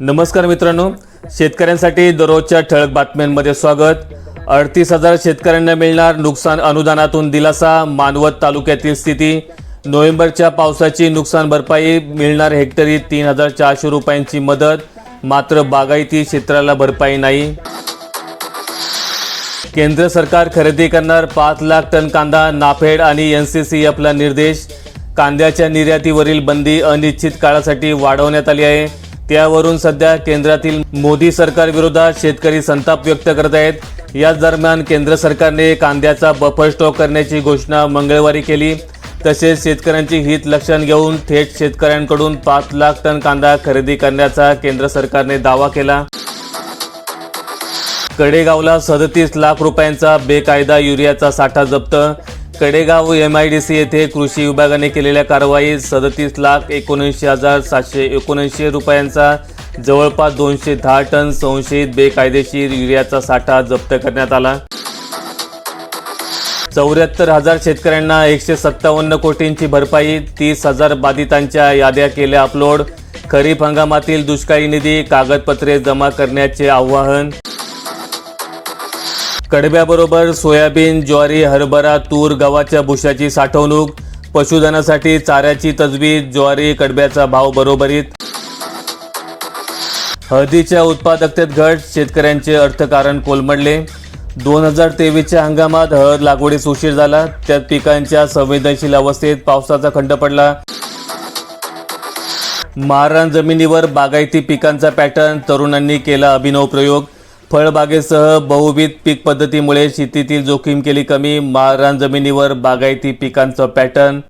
नमस्कार मित्रांनो. शेतकऱ्यांसाठी दररोजच्या ठळक बातम्यांमध्ये स्वागत. अडतीस हजार शेतकऱ्यांना मिळणार नुकसान अनुदानातून दिलासा मानवत तालुक्यातील स्थिती. नोव्हेंबरच्या पावसाची नुकसान भरपाई मिळणार हेक्टरी तीन हजार चारशे रुपयांची मदत. मात्र बागायती क्षेत्राला भरपाई नाही. केंद्र सरकार खरेदी करणार पाच लाख टन कांदा नाफेड आणि एन सी सी एफला निर्देश. कांद्याच्या निर्यातीवरील बंदी अनिश्चित काळासाठी वाढवण्यात आली आहे. त्यावरून सध्या केंद्रातील मोदी सरकार विरोधात शेतकरी संताप व्यक्त करत आहेत. याच दरम्यान केंद्र सरकारने कांद्याचा बफर स्टॉक करण्याची घोषणा मंगळवारी केली. तसेच शेतकऱ्यांची हित लक्षात घेऊन थेट शेतकऱ्यांकडून पाच लाख टन कांदा खरेदी करण्याचा केंद्र सरकारने दावा केला. कडेगावला सदतीस लाख रुपयांचा बेकायदा युरियाचा साठा जप्त. Kadegaon M I D C येथे कृषी विभागाने केलेल्या कारवाईत सदतीस लाख एकोणऐंशी हजार सातशे एकोणऐंशी रुपयांचा जवळपास दोनशे दहा टन संशयित बेकायदेशीर युरियाचा साठा जप्त करण्यात आला. चौऱ्याहत्तर हजार शेतकऱ्यांना एकशे सत्तावन्न कोटींची भरपाई तीस हजार बाधितांच्या याद्या केल्या अपलोड खरीप हंगामातील दुष्काळी निधी कागदपत्रे जमा करण्याचे आवाहन कडब्याबरोबर सोयाबीन ज्वारी हरभरा तूर गव्हाच्या भुशाची साठवणूक पशुधनासाठी चाऱ्याची तजवीज ज्वारी कडब्याचा भाव बरोबरीत. हळदीच्या उत्पादकतेत घट शेतकऱ्यांचे अर्थकारण कोलमडले. दोन हजार तेवीसच्या हंगामात हळद लागवडीस उशीर झाला. त्यात पिकांच्या संवेदनशील अवस्थेत पावसाचा खंड पडला. माररान जमिनीवर बागायती पिकांचा पॅटर्न तरुणांनी केला अभिनव प्रयोग. फळबागेसह बहुविध पीक पद्धतीमुळे शेतीतील जोखीम केली कमी मारान जमिनीवर बागायती पिकांचं पॅटर्न.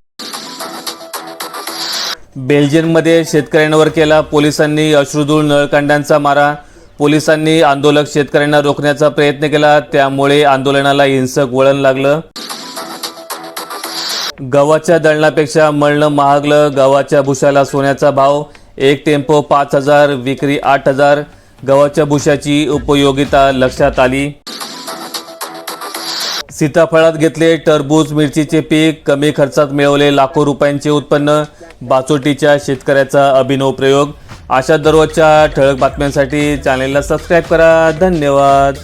बेल्जियममध्ये शेतकऱ्यांवर केला पोलिसांनी अश्रुधूळ नळकांडांचा मारा. पोलिसांनी आंदोलक शेतकऱ्यांना रोखण्याचा प्रयत्न केला त्यामुळे आंदोलनाला हिंसक वळण लागलं. गव्हाच्या दळणापेक्षा मळणं महागलं गव्हाच्या भुशाला सोन्याचा भाव एक टेम्पो पाच हजार विक्री आठ हजार. गव्हाच्या भुशाची उपयोगिता लक्षात आली. सीताफळात घेतले टरबूज मिरचीचे पीक कमी खर्चात मिळवले लाखो रुपयांचे उत्पन्न बाचोटीच्या शेतकऱ्याचा अभिनव प्रयोग. अशा दररोजच्या ठळक बातम्यांसाठी चॅनेलला सबस्क्राईब करा. धन्यवाद.